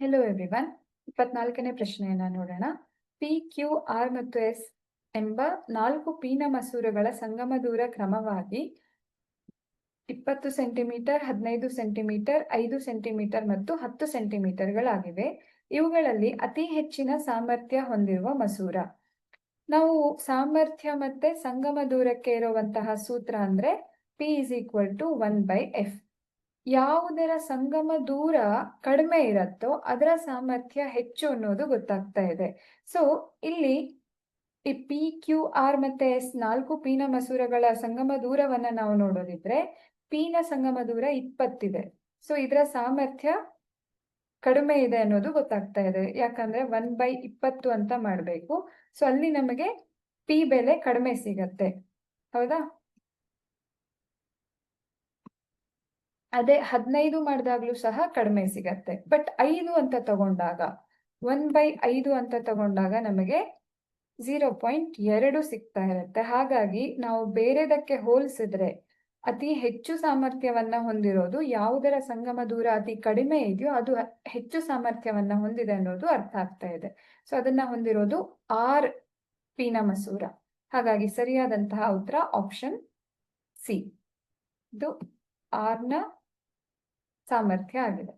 Hello everyone ಇಪ್ಪತ್ನಾಲ್ಕನೇ ಪ್ರಶ್ನೆಯನ್ನ ನೋಡೋಣ. ಪಿ ಕ್ಯೂ ಆರ್ ಮತ್ತು ಎಸ್ ಎಂಬ ನಾಲ್ಕು ಪೀನ ಮಸೂರಗಳ ಸಂಗಮ ದೂರ ಕ್ರಮವಾಗಿ ಇಪ್ಪತ್ತು ಸೆಂಟಿಮೀಟರ್, ಹದಿನೈದು ಸೆಂಟಿಮೀಟರ್, ಐದು ಸೆಂಟಿಮೀಟರ್ ಮತ್ತು ಹತ್ತು ಸೆಂಟಿಮೀಟರ್ಗಳಾಗಿವೆ. ಇವುಗಳಲ್ಲಿ ಅತಿ ಹೆಚ್ಚಿನ ಸಾಮರ್ಥ್ಯ ಹೊಂದಿರುವ ಮಸೂರ. ನಾವು ಸಾಮರ್ಥ್ಯ ಮತ್ತೆ ಸಂಗಮ ದೂರಕ್ಕೆ ಇರುವಂತಹ ಸೂತ್ರ ಅಂದ್ರೆ P is equal to one by F ಯಾವುದರ ಸಂಗಮ ದೂರ ಕಡಿಮೆ ಇರುತ್ತೋ ಅದರ ಸಾಮರ್ಥ್ಯ ಹೆಚ್ಚು ಅನ್ನೋದು ಗೊತ್ತಾಗ್ತಾ ಇದೆ. ಸೊ ಇಲ್ಲಿ ಈ ಪಿ ಕ್ಯೂ ಆರ್ ಮತ್ತೆ ಎಸ್ ನಾಲ್ಕು ಪೀನ ಮಸೂರಗಳ ಸಂಗಮ ದೂರವನ್ನ ನಾವು ನೋಡೋದಿದ್ರೆ ಪೀನ ಸಂಗಮ ದೂರ ಇಪ್ಪತ್ತಿದೆ. ಸೊ ಇದರ ಸಾಮರ್ಥ್ಯ ಕಡಿಮೆ ಇದೆ ಅನ್ನೋದು ಗೊತ್ತಾಗ್ತಾ ಇದೆ. ಯಾಕಂದ್ರೆ ಒನ್ ಬೈ ಇಪ್ಪತ್ತು ಅಂತ ಮಾಡಬೇಕು. ಸೊ ಅಲ್ಲಿ ನಮಗೆ ಪಿ ಬೆಲೆ ಕಡಿಮೆ ಸಿಗತ್ತೆ. ಹೌದಾ? ಅದೇ ಹದಿನೈದು ಮಾಡಿದಾಗ್ಲೂ ಸಹ ಕಡಿಮೆ ಸಿಗತ್ತೆ. ಬಟ್ ಐದು ಅಂತ ತಗೊಂಡಾಗ ಒನ್ ಬೈ ಐದು ಅಂತ ತಗೊಂಡಾಗ ನಮಗೆ ಝೀರೋ ಪಾಯಿಂಟ್ ಎರಡು ಸಿಗ್ತಾ ಇರುತ್ತೆ. ಹಾಗಾಗಿ ನಾವು ಬೇರೆದಕ್ಕೆ ಹೋಲಿಸಿದ್ರೆ ಅತಿ ಹೆಚ್ಚು ಸಾಮರ್ಥ್ಯವನ್ನ ಹೊಂದಿರೋದು ಯಾವುದರ ಸಂಗಮ ದೂರ ಅತಿ ಕಡಿಮೆ ಇದೆಯೋ ಅದು ಹೆಚ್ಚು ಸಾಮರ್ಥ್ಯವನ್ನ ಹೊಂದಿದೆ ಅನ್ನೋದು ಅರ್ಥ ಆಗ್ತಾ ಇದೆ. ಸೊ ಅದನ್ನ ಹೊಂದಿರೋದು ಆರ್ ಪೀನ ಮಸೂರ. ಹಾಗಾಗಿ ಸರಿಯಾದಂತಹ ಉತ್ತರ ಆಪ್ಷನ್ ಸಿ. ಇದು ಆರ್ನ ಸಾಮರ್ಥ್ಯ ಆಗಿದೆ.